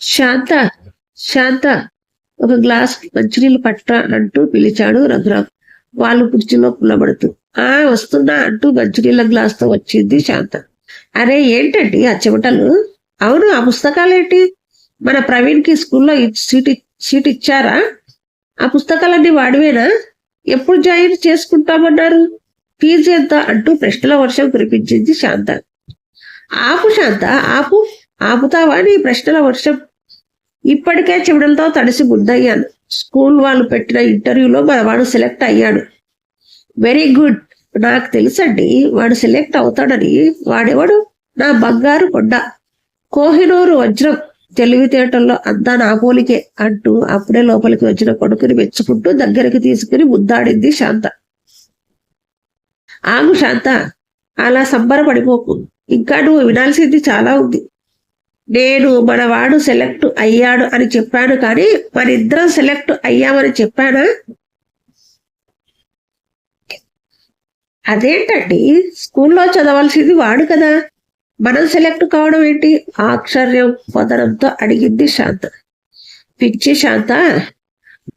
శాంత శాంత ఒక గ్లాస్ మంచినీళ్ళు పట్ట అంటూ పిలిచాడు రఘురావు వాళ్ళు కుర్చీలో కుల్లబడుతూ ఆ వస్తున్నా అంటూ మంచినీళ్ళ గ్లాస్తో వచ్చింది శాంత. అరే ఏంటండి ఆ చెమటలు? అవును ఆ పుస్తకాలేంటి? మన ప్రవీణ్కి స్కూల్లో సీట్ సీట్ ఇచ్చారా? ఆ పుస్తకాలన్నీ వాడివేనా? ఎప్పుడు జాయిన్ చేసుకుంటామన్నారు? ఫీజు ఎంత? అంటూ ప్రశ్నల వర్షం కురిపించింది శాంత. ఆపు శాంత ఆపు. ఆపుతావా నీ ప్రశ్నల వర్షం. ఇప్పటికే చెవిడలతో తడిసి ముద్దయ్యాను స్కూల్ వాళ్ళు పెట్టిన ఇంటర్వ్యూలో మనవాడు సెలెక్ట్ అయ్యాడు. Very good. నాకు తెలుసండి వాడు సెలెక్ట్ అవుతాడని. వాడెవడు? నా బంగారు కొండ. కోహినూరు వజ్రం. తెలివితేటల్లో అంతా నా పోలికే అంటూ అప్పుడే లోపలికి వచ్చిన కొడుకుని మెచ్చుకుంటూ దగ్గరికి తీసుకుని ముద్దాడింది శాంత. ఆగు శాంత. అలా సంబరపడిపోకు. ఇంకా నువ్వు వినాల్సింది చాలా ఉంది. నేను మనవాడు సెలెక్ట్ అయ్యాడు అని చెప్పాను కానీ మనిద్దరం సెలెక్ట్ అయ్యామని చెప్పానా? అదేంటండి? స్కూల్లో చదవాల్సింది వాడు కదా. మనం సెలెక్ట్ కావడం ఏంటి? ఆశ్చర్యం పొందడంతో అడిగింది శాంత. పిచ్చి శాంత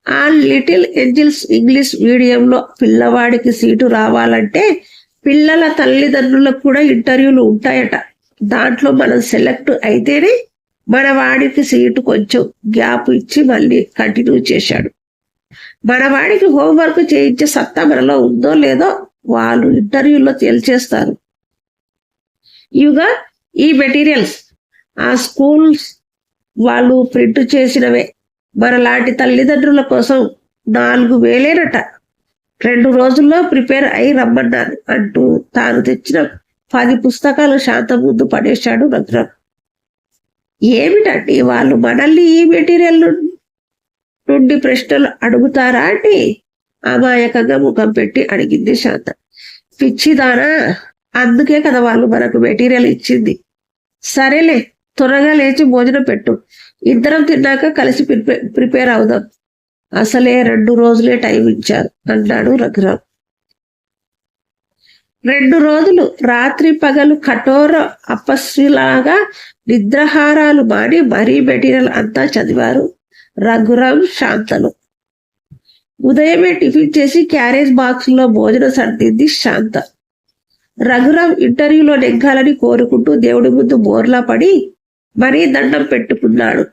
ఆ లిటిల్ ఏంజిల్స్ ఇంగ్లీష్ మీడియంలో పిల్లవాడికి సీటు రావాలంటే పిల్లల తల్లిదండ్రులకు కూడా ఇంటర్వ్యూలు ఉంటాయట. దాంట్లో మనం సెలెక్ట్ అయితేనే మన వాడికి సీటు కొంచెం గ్యాప్ ఇచ్చి మళ్ళీ కంటిన్యూ చేశాడు. మన వాడికి హోంవర్క్ చేయించే సత్తా మనలో ఉందో లేదో వాళ్ళు ఇంటర్వ్యూలో తేల్చేస్తారు. ఇవిగా ఈ మెటీరియల్స్. ఆ స్కూల్స్ వాళ్ళు ప్రింట్ చేసినవే. మనలాంటి తల్లిదండ్రుల కోసం నాలుగు వేలేనట. రెండు రోజుల్లో ప్రిపేర్ అయి రమ్మన్నాను అంటూ తాను తెచ్చిన పది పుస్తకాలు శాంతం ముందు పడేశాడు భద్రం ఏమిటండి వాళ్ళు మనల్ని ఈ మెటీరియల్ నుండి ప్రశ్నలు అడుగుతారా అండి? అమాయకంగా ముఖం పెట్టి అడిగింది శాంత. పిచ్చిదానా అందుకే కదా వాళ్ళు మనకు మెటీరియల్ ఇచ్చింది. సరేలే త్వరగా లేచి భోజనం పెట్టు. ఇద్దరం తిన్నాక కలిసి ప్రిపేర్ అవుదాం. అసలే రెండు రోజులే టైం ఇచ్చారు అన్నాడు రఘురామ్. రెండు రోజులు రాత్రి పగలు కఠోర అపస్సులాగా నిద్రహారాలు మాని మరీ మెటీరియల్ అంతా చదివారు. రఘురామ్ శాంతలు ఉదయమే టిఫిన్ చేసి క్యారేజ్ బాక్స్లో భోజనం సర్దింది శాంత. రఘురామ్ ఇంటర్వ్యూలో నెగ్గాలని కోరుకుంటూ దేవుడి ముందు బోర్లా పడి మరీ దండం పెట్టుకున్నాడు.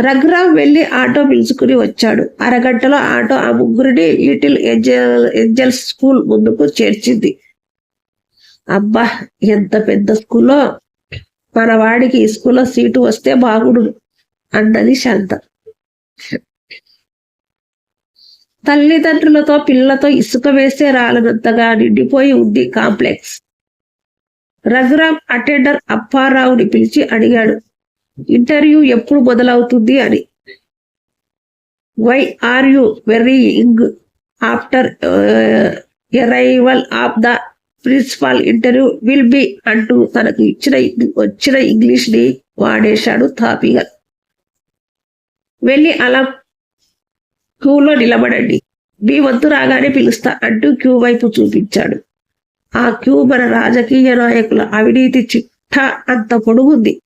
రఘురామ్ వెళ్ళి ఆటో పిలుచుకుని వచ్చాడు. అరగంటలో ఆటో ఆ ముగ్గురిని లిటిల్ ఏంజల్ ఏంజల్స్ స్కూల్ ముందుకు చేర్చింది. అబ్బా ఎంత పెద్ద స్కూల్లో మన వాడికి ఈ స్కూల్లో సీటు వస్తే బాగుడు అన్నది శాంత. తల్లిదండ్రులతో పిల్లలతో ఇసుక వేస్తే రాలనంతగా నిండిపోయి ఉంది కాంప్లెక్స్. రఘురామ్ అటెండర్ అప్పారావుని పిలిచి అడిగాడు. ఇంటర్వ్యూ ఎప్పుడు మొదలవుతుంది అని. Why are you very after arrival of the principal interview will be అంటూ తనకు ఇచ్చిన వచ్చిన ఇంగ్లీష్ని వాడేశాడు తాపిగా వెళ్ళి అలా క్యూలో నిలబడండి. మీ వంతు రాగానే పిలుస్తా అంటూ క్యూ వైపు చూపించాడు. ఆ క్యూ మన రాజకీయ నాయకుల అవినీతి చిట్ట అంత పొడుగుంది.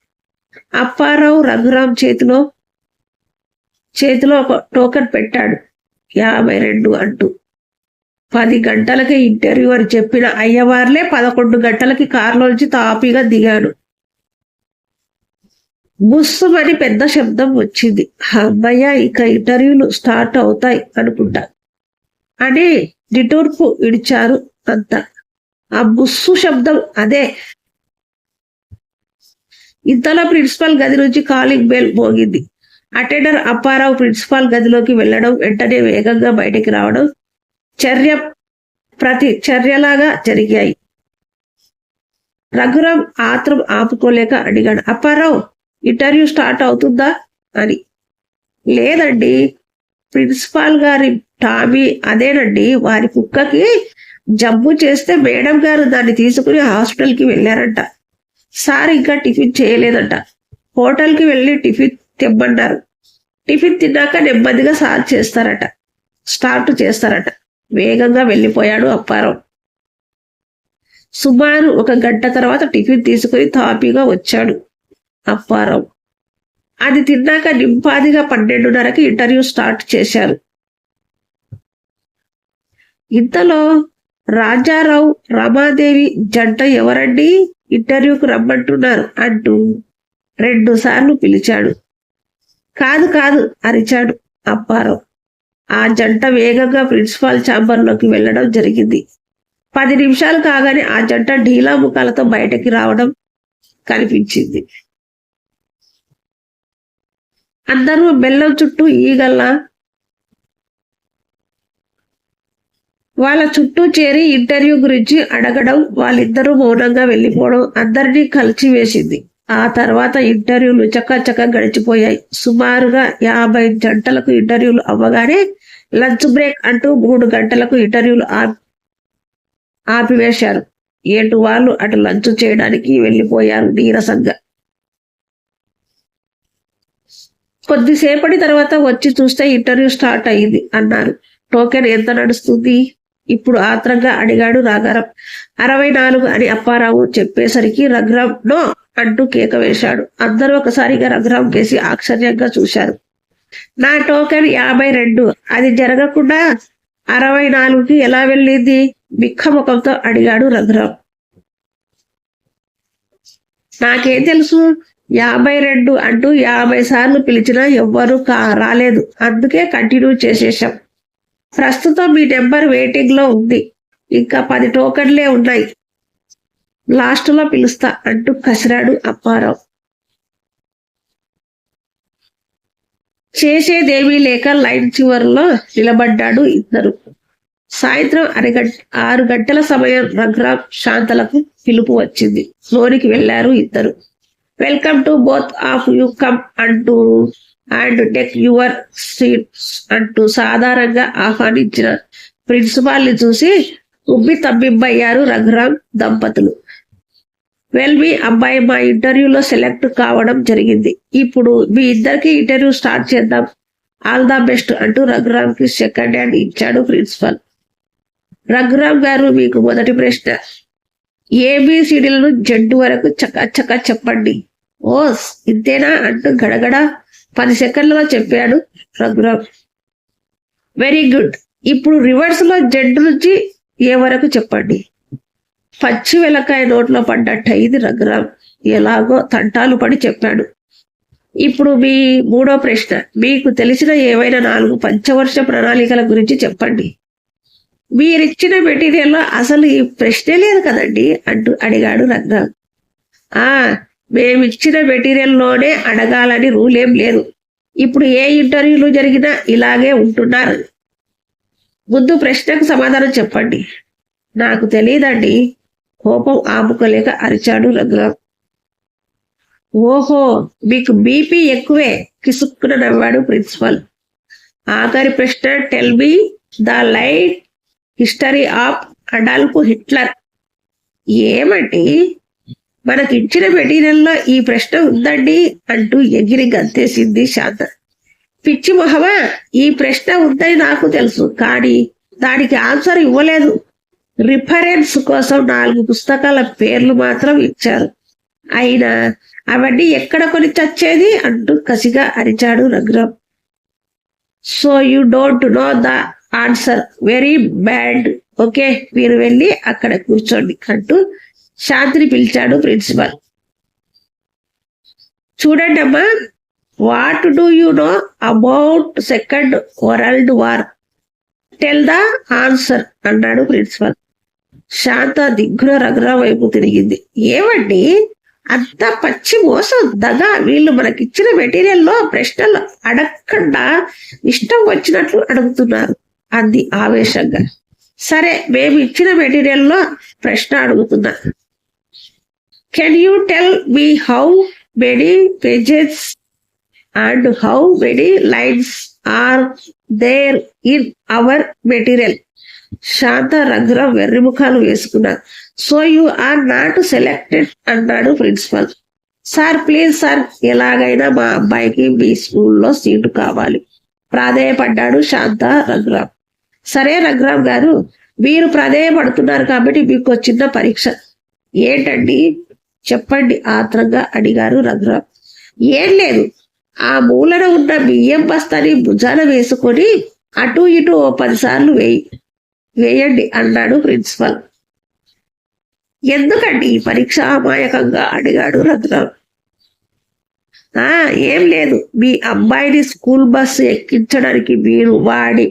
అప్పారావు రఘురాం చేతిలో చేతిలో ఒక టోకెన్ పెట్టాడు. యాభై రెండు అంటూ. పది గంటలకి ఇంటర్వ్యూ అని చెప్పిన అయ్యవార్లే పదకొండు గంటలకి కారులోంచి తాపీగా దిగాడు. బుస్సుమని పెద్ద శబ్దం వచ్చింది. అమ్మయ్య ఇక ఇంటర్వ్యూలు స్టార్ట్ అవుతాయి అనుకుంటా. అని నిటూర్పు ఇడిచారు అంతా. ఆ బుస్సు శబ్దం అదే ఇంతలో ప్రిన్సిపల్ గది నుంచి కాలింగ్ బెల్ మోగింది. అటెండర్ అప్పారావు ప్రిన్సిపాల్ గదిలోకి వెళ్ళడం వెంటనే వేగంగా బయటికి రావడం చర్య ప్రతి చర్యలాగా జరిగాయి. రఘురాం ఆత్రం ఆపుకోలేక అడిగాడు అప్పారావు ఇంటర్వ్యూ స్టార్ట్ అవుతుందా? అని. లేదండి ప్రిన్సిపాల్ గారి టామీ అదేనండి వారి కుక్కకి జబ్బు చేస్తే మేడం గారు దాన్ని తీసుకుని హాస్పిటల్కి వెళ్ళారంట. సార్ ఇంకా టిఫిన్ చేయలేదంట. హోటల్కి వెళ్ళి టిఫిన్ తెమ్మన్నారు టిఫిన్ తిన్నాక నెమ్మదిగా సార్ చేస్తారట. స్టార్ట్ చేస్తారట. వేగంగా వెళ్ళిపోయాడు అప్పారావు. సుమారు ఒక గంట తర్వాత టిఫిన్ తీసుకుని తాపీగా వచ్చాడు అప్పారావు. అది తిన్నాక నింపాదిగా పన్నెండున్నరకి ఇంటర్వ్యూ స్టార్ట్ చేశారు. ఇంతలో రాజారావు రమాదేవి జంట ఎవరండి? ఇంటర్వ్యూకు రమ్మంటున్నారు అంటూ రెండు సార్లు పిలిచాడు. కాదు కాదు అరిచాడు అప్పారావు. ఆ జంట వేగంగా ప్రిన్సిపాల్ ఛాంబర్లోకి వెళ్ళడం జరిగింది. పది నిమిషాలు కాగానే ఆ జంట ఢీలా ముఖాలతో బయటకి రావడం కనిపించింది. అందరూ బెల్లం చుట్టూ ఈగల్లా వాళ్ళ చుట్టూ చేరి ఇంటర్వ్యూ గురించి అడగడం వాళ్ళిద్దరూ మౌనంగా వెళ్ళిపోవడం అందరినీ కలిసి వేసింది. ఆ తర్వాత ఇంటర్వ్యూలు చకచక గడిచిపోయాయి. సుమారుగా యాభై గంటలకు ఇంటర్వ్యూలు అవ్వగానే లంచ్ బ్రేక్ అంటూ మూడు గంటలకు ఇంటర్వ్యూలు ఆపి ఆపివేశారు. ఏటు వాళ్ళు అటు లంచ్ చేయడానికి వెళ్ళిపోయారు నీరసంగా. కొద్దిసేపటి తర్వాత వచ్చి చూస్తే ఇంటర్వ్యూ స్టార్ట్ అయింది అన్నారు. టోకెన్ ఎంత నడుస్తుంది? ఇప్పుడు ఆత్రంగా అడిగాడు రాగారం అరవై నాలుగు అని అప్పారావు చెప్పేసరికి రఘురాంనో అంటూ కేక వేశాడు. అందరూ ఒకసారిగా రఘురాం కేసి ఆశ్చర్యంగా చూశారు. నా టోకెన్ యాభై రెండు. అది జరగకుండా అరవై నాలుగుకి ఎలా వెళ్ళింది? బిక్కముఖంతో అడిగాడు రఘురాం. నాకేం తెలుసు? యాభై రెండు అంటూ యాభై సార్లు పిలిచినా ఎవ్వరూ కా రాలేదు. అందుకే కంటిన్యూ చేసేసాం ప్రస్తుతం మీ నెంబర్ వెయిటింగ్లో ఉంది. ఇంకా పది టోకన్లే ఉన్నాయి. లాస్ట్లో పిలుస్తా అంటూ కసిరాడు అప్పారావు. చేసేదేమీ లేక లైన్ చివరిలో నిలబడ్డాడు ఇద్దరు. సాయంత్రం అరగంట ఆరు గంటల సమయం రఘురామ్ శాంతలకు పిలుపు వచ్చింది. లోనికి వెళ్ళారు ఇద్దరు. Welcome to both of you come అంటూ అండ్ టెక్ యువర్ సీట్స్ అంటూ సాధారణంగా ఆహ్వానించిన ప్రిన్సిపాల్ని చూసి ఉబ్బి తబ్బిబ్బయ్యారు రఘురామ్ దంపతులు. వెల్ మీ అబ్బాయి మా ఇంటర్వ్యూలో సెలెక్ట్ కావడం జరిగింది. ఇప్పుడు మీ ఇద్దరికి ఇంటర్వ్యూ స్టార్ట్ చేద్దాం. ఆల్ ద బెస్ట్ అంటూ రఘురామ్కి సెకండ్ హ్యాండ్ ఇచ్చాడు ప్రిన్సిపల్. రఘురామ్ గారు మీకు మొదటి ప్రశ్న. ఏబిసిడీలను జడ్డు వరకు చక్క చక్క చెప్పండి. ఓ ఇంతేనా అంటూ గడగడ పది సెకండ్లలో చెప్పాడు రఘురామ్ వెరీ గుడ్ ఇప్పుడు రివర్స్లో జడ్డు నుంచి ఏ వరకు చెప్పండి. పచ్చి వెలకాయ నోట్లో పడ్డట్టు అయింది రఘురామ్ ఎలాగో తంటాలు పడి చెప్పాడు. ఇప్పుడు మీ మూడో ప్రశ్న. మీకు తెలిసిన ఏవైనా నాలుగు పంచవర్ష ప్రణాళికల గురించి చెప్పండి. మీరిచ్చిన మెటీరియల్లో అసలు ఈ ప్రశ్నే లేదు కదండి అంటూ అడిగాడు రఘురామ్ ఆ మేమిచ్చిన మెటీరియల్లోనే అడగాలని రూల్ ఏం లేదు. ఇప్పుడు ఏ ఇంటర్వ్యూలు జరిగినా ఇలాగే ఉంటున్నారు. ముందు ప్రశ్నకు సమాధానం చెప్పండి. నాకు తెలియదండి కోపం ఆపుకోలేక అరిచాడు రఘురామ్ ఓహో మీకు బీపీ ఎక్కువే కిసుక్కున నవ్వాడు ప్రిన్సిపల్. ఆఖరి ప్రశ్న tell me the light history of Adolf Hitler. ఏమండి? మనకి ఇచ్చిన మెటీరియల్లో ఈ ప్రశ్న ఉందండి అంటూ ఎగిరి గంతేసింది శాంత. పిచ్చి మొహమా? ఈ ప్రశ్న ఉందని నాకు తెలుసు కానీ దానికి ఆన్సర్ ఇవ్వలేదు. రిఫరెన్స్ కోసం నాలుగు పుస్తకాల పేర్లు మాత్రం ఇచ్చారు. అయినా అవన్నీ ఎక్కడ కొని చచ్చేది? అంటూ కసిగా అరిచాడు Raghuram so you don't know the answer. Very bad. Okay మీరు వెళ్ళి అక్కడ కూర్చోండి అంటూ శాంతిని పిలిచాడు ప్రిన్సిపల్. చూడండి అమ్మా what do you know about second world war tell the answer అన్నాడు ప్రిన్సిపల్. శాంత దిగ్గున రఘురాం వైపు తిరిగింది. ఏమండి? అంత పచ్చి మోసం దగా వీళ్ళు మనకిచ్చిన మెటీరియల్లో ప్రశ్నలు అడగకుండా ఇష్టం వచ్చినట్లు అడుగుతున్నారు అంది ఆవేశంగా. సరే మేము ఇచ్చిన మెటీరియల్లో ప్రశ్న అడుగుతున్నా. Can you tell me how many pages and how many lines are there in our material Shanta Raghuram వెర్రిముఖాలు వేసుకున్నారు so you are not selected అన్నాడు ప్రిన్సిపల్ సార్ ప్లీజ్ సార్ ఎలాగైనా మా అబ్బాయికి మీ స్కూల్లో సీటు కావాలి. ప్రాధేయపడ్డాడు శాంత రఘురామ్ సరే రఘురామ్ గారు మీరు ప్రాధేయపడుతున్నారు కాబట్టి మీకు వచ్చిన చిన్న పరీక్ష. ఏంటండి? చెప్పండి ఆత్రంగా అడిగారు రఘురామ్ ఏం లేదు. ఆ మూలన ఉన్న బియ్యం బస్తాని భుజాన వేసుకొని అటు ఇటు ఓ పదిసార్లు వేయి. వేయండి అన్నాడు ప్రిన్సిపల్. ఎందుకండి పరీక్ష అమాయకంగా అడిగాడు రఘురామ్ ఆ ఏం లేదు. మీ అబ్బాయిని స్కూల్ బస్సు ఎక్కించడానికి మీరు వాడి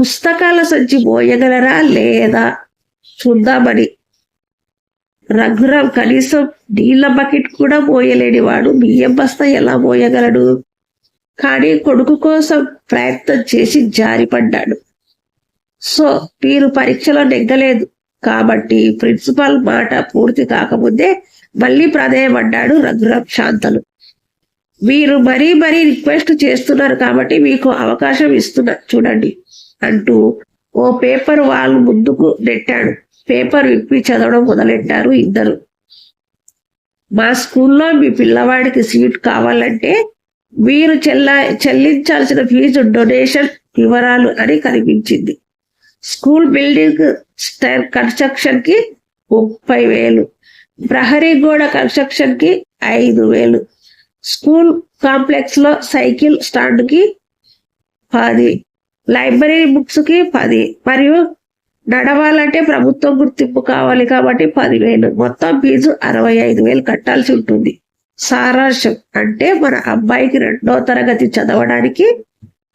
పుస్తకాల సంచి మోయగలరా లేదా? చూద్దామని రఘురామ్ కనీసం నీళ్ళ బకెట్ కూడా పోయలేని వాడు. బియ్యం బస్తా ఎలా పోయగలడు? కానీ కొడుకు కోసం ప్రయత్నం చేసి జారిపడ్డాడు సో మీరు పరీక్షలో నెగ్గలేదు. కాబట్టి ప్రిన్సిపాల్ మాట పూర్తి కాకముందే మళ్ళీ ప్రదేయపడ్డాడు రఘురామ్ శాంతలు. మీరు మరీ మరీ రిక్వెస్ట్ చేస్తున్నారు కాబట్టి మీకు అవకాశం ఇస్తున్నా చూడండి అంటూ ఓ పేపర్ వాళ్ళు ముందుకు నెట్టాడు. పేపర్ విప్పి చదవడం మొదలెట్టారు ఇద్దరు. మా స్కూల్లో మీ పిల్లవాడికి సీట్ కావాలంటే మీరు చెల్ల చెల్లించాల్సిన ఫీజు డొనేషన్ వివరాలు అని కనిపించింది. స్కూల్ బిల్డింగ్ స్టైర్ కన్స్ట్రక్షన్కి ముప్పై వేలు. ప్రహరీ గోడ కన్స్ట్రక్షన్కి ఐదు వేలు. స్కూల్ కాంప్లెక్స్లో సైకిల్ స్టాండ్కి పది. లైబ్రరీ బుక్స్కి పది. మరియు నడవాలంటే ప్రభుత్వం గుర్తింపు కావాలి కాబట్టి పదివేలు. మొత్తం ఫీజు అరవై ఐదు వేలు కట్టాల్సి ఉంటుంది. సారాంశం అంటే మన అబ్బాయికి రెండో తరగతి చదవడానికి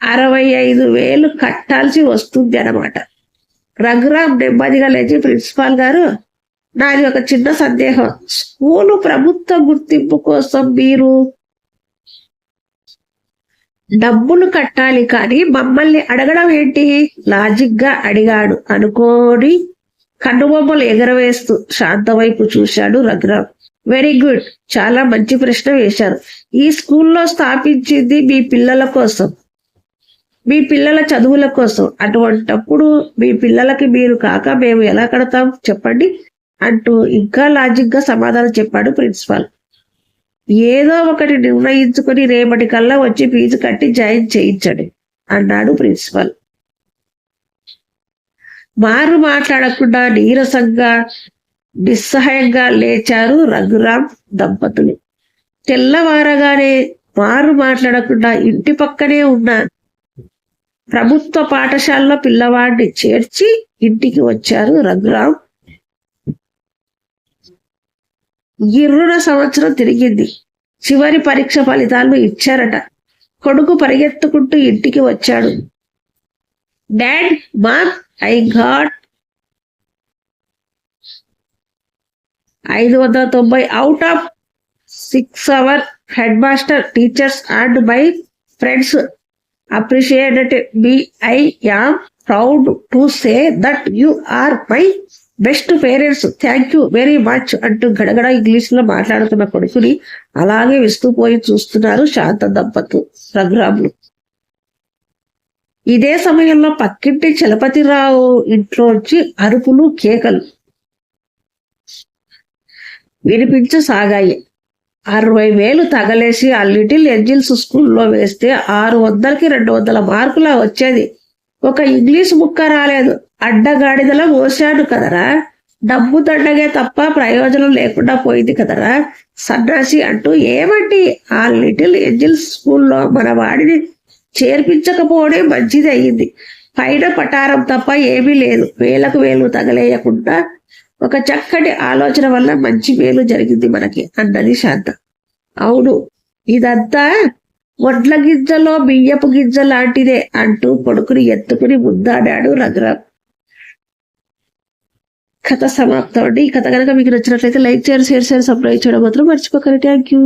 అరవై ఐదు వేలు కట్టాల్సి వస్తుంది అనమాట రఘురామ్ నెమ్మదిగా లేచి ప్రిన్సిపాల్ గారు నాది ఒక చిన్న సందేహం. స్కూలు ప్రభుత్వ గుర్తింపు కోసం మీరు డబ్బులు కట్టాలి కానీ మమ్మల్ని అడగడం ఏంటి? లాజిక్గా అడిగాడు. అనుకోని కన్నుబొమ్మలు ఎగరవేస్తూ శాంతవైపు చూశాడు రఘురామ్. Very good. చాలా మంచి ప్రశ్న వేశారు. ఈ స్కూల్లో స్థాపించింది మీ పిల్లల కోసం. మీ పిల్లల చదువుల కోసం. అటువంటప్పుడు మీ పిల్లలకి మీరు కాక మేము ఎలా కడతాం? చెప్పండి అంటూ ఇంకా లాజిక్గా సమాధానం చెప్పాడు ప్రిన్సిపాల్. ఏదో ఒకటి నిర్ణయించుకుని రేపటి కల్లా వచ్చి ఫీజు కట్టి జాయిన్ చేయించండి అన్నాడు ప్రిన్సిపల్. మారు మాట్లాడకుండా నీరసంగా నిస్సహాయంగా లేచారు రఘురామ్ దంపతులు. తెల్లవారగానే మారు మాట్లాడకుండా ఇంటి పక్కనే ఉన్న ప్రభుత్వ పాఠశాలలో పిల్లవాడిని చేర్చి ఇంటికి వచ్చారు రఘురామ్ గిర్రున సంవత్సరం తిరిగింది. చివరి పరీక్ష ఫలితాలు ఇచ్చారట. కొడుకు పరిగెత్తుకుంటూ ఇంటికి వచ్చాడు. డాడ్ మామ్ ఐ గాట్ ఐదు వందల తొంభై out of six our head master teachers and my friends appreciated B I am proud to say that you are my best parents thank you very much అంటూ గడగడ ఇంగ్లీష్లో మాట్లాడుతున్న కొడుకుని అలాగే విస్తుపోయి చూస్తున్నారు శాంత దంపతులు రఘురాములు. ఇదే సమయంలో పక్కింటి చలపతిరావు ఇంట్లోంచి అరుపులు కేకలు వినిపించసాగాయి. అరవై వేలు తగలేసి ఆ లిటిల్ ఎంజిల్స్ స్కూల్లో వేస్తే ఆరు వందలకి రెండు వందల మార్కులా వచ్చేది. ఒక ఇంగ్లీష్ ముక్క రాలేదు. అడ్డగాడిదలా మోసాడు కదరా. డబ్బు దండగే తప్ప ప్రయోజనం లేకుండా పోయింది కదరా. సన్నాసి అంటూ ఏమండి? ఆ లిటిల్ ఏంజిల్స్ స్కూల్లో మన వాడిని చేర్పించకపోవడే మంచిది అయ్యింది పైన పటారం తప్ప ఏమీ లేదు. వేలకు వేలు తగలేయకుండా ఒక చక్కటి ఆలోచన వల్ల మంచి మేలు జరిగింది మనకి అన్నది శాంత. అవును ఇదంతా వడ్ల గింజలో బియ్యపు గింజ లాంటిదే అంటూ కొడుకుని ఎత్తుకుని ముద్దాడాడు రఘురామ్. కథ సమాప్తం అండి. ఈ కథ కనుక మీకు నచ్చినట్లయితే లైక్ చేయండి షేర్ చేయండి సబ్స్క్రైబ్ చేయడం మాత్రం మర్చిపోకండి. Thank you